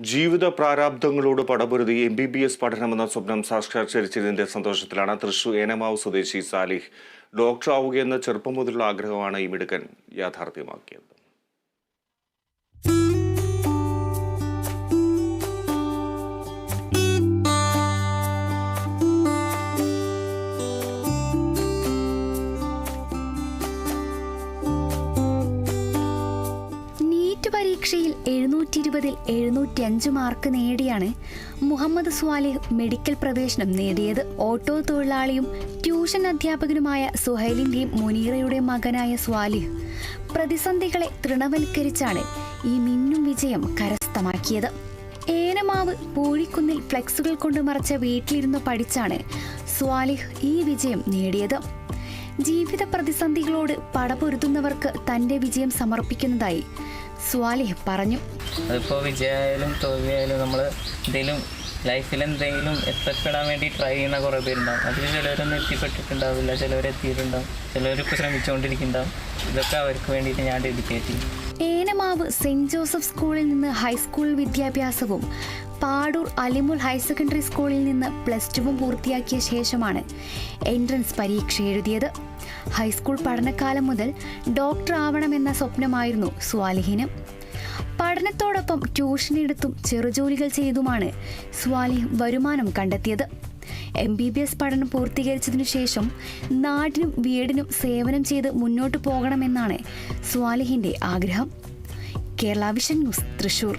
ജീവിത പ്രാരാബ്ദങ്ങളോട് പടപൊരുതി എം ബി ബി എസ് പഠനമെന്ന സ്വപ്നം സാക്ഷാത്കരിച്ചതിന്റെ സന്തോഷത്തിലാണ് തൃശൂർ ഏനമാവ് സ്വദേശി സാലിഹ്. ഡോക്ടറാവുകയെന്ന ചെറുപ്പം മുതലുള്ള ആഗ്രഹമാണ് ഈ മിടുക്കൻ യാഥാർത്ഥ്യമാക്കിയത്. നീറ്റ് പരീക്ഷയിൽ എഴുന്നൂറ്റി ഇരുപതിൽ എഴുന്നൂറ്റി അഞ്ച് മാർക്ക് നേടിയാണ് മുഹമ്മദ് സ്വാലിഹ് മെഡിക്കൽ പ്രവേശനം നേടിയത്. ഓട്ടോ തൊഴിലാളിയും ട്യൂഷൻ അധ്യാപകനുമായ സുഹൈലിന്റെയും മുനീറയുടെ മകനായ സ്വാലിഹ് പ്രതിസന്ധികളെ തൃണവൽക്കരിച്ചാണ് ഈ മിന്നും വിജയം കരസ്ഥമാക്കിയത്. ഏനമാവ് പൂഴിക്കുന്നിൽ ഫ്ലെക്സുകൾ കൊണ്ട് മറച്ച വീട്ടിലിരുന്ന് പഠിച്ചാണ് സ്വാലിഹ് ഈ വിജയം നേടിയത്. ജീവിത പ്രതിസന്ധികളോട് പടപൊരുതുന്നവർക്ക് തന്റെ വിജയം സമർപ്പിക്കുന്നതായി സ്വാലിഹ് പറഞ്ഞു. അതിപ്പോൾ വിജയമായാലും തോൽവിയായാലും നമ്മൾ എന്തെങ്കിലും ലൈഫിൽ എന്തെങ്കിലും എത്തപ്പെടാൻ വേണ്ടി ട്രൈ ചെയ്യുന്ന കുറേ പേരുണ്ടാവും. അതിൽ ചിലവരൊന്നും എത്തിപ്പെട്ടിട്ടുണ്ടാവില്ല ചിലവർ എത്തിയിട്ടുണ്ടാവും ചിലവരിപ്പോൾ ശ്രമിച്ചുകൊണ്ടിരിക്കുന്നുണ്ടാവും ഇതൊക്കെ അവർക്ക് വേണ്ടിയിട്ട് ഞാൻ ഡെഡിക്കേറ്റ് ചെയ്യും. ഏനമാവ് സെന്റ് ജോസഫ് സ്കൂളിൽ നിന്ന് ഹൈസ്കൂൾ വിദ്യാഭ്യാസവും പാടൂർ അലിമുൽ ഹയർ സെക്കൻഡറി സ്കൂളിൽ നിന്ന് പ്ലസ് ടുവും പൂർത്തിയാക്കിയ ശേഷമാണ് എൻട്രൻസ് പരീക്ഷ എഴുതിയത്. ഹൈസ്കൂൾ പഠനകാലം മുതൽ ഡോക്ടർ ആവണമെന്ന സ്വപ്നമായിരുന്നു സ്വാലിഹിന്. പഠനത്തോടൊപ്പം ട്യൂഷൻ എടുത്തും ചെറുജോലികൾ ചെയ്തുമാണ് സ്വാലിഹ് വരുമാനം കണ്ടെത്തിയത്. എം ബി ബി എസ് പഠനം പൂർത്തീകരിച്ചതിനു ശേഷം നാടിനും വീടിനും സേവനം ചെയ്ത് മുന്നോട്ട് പോകണമെന്നാണ് സ്വാലിഹിന്റെ ആഗ്രഹം. Kerala vision news Thrissur.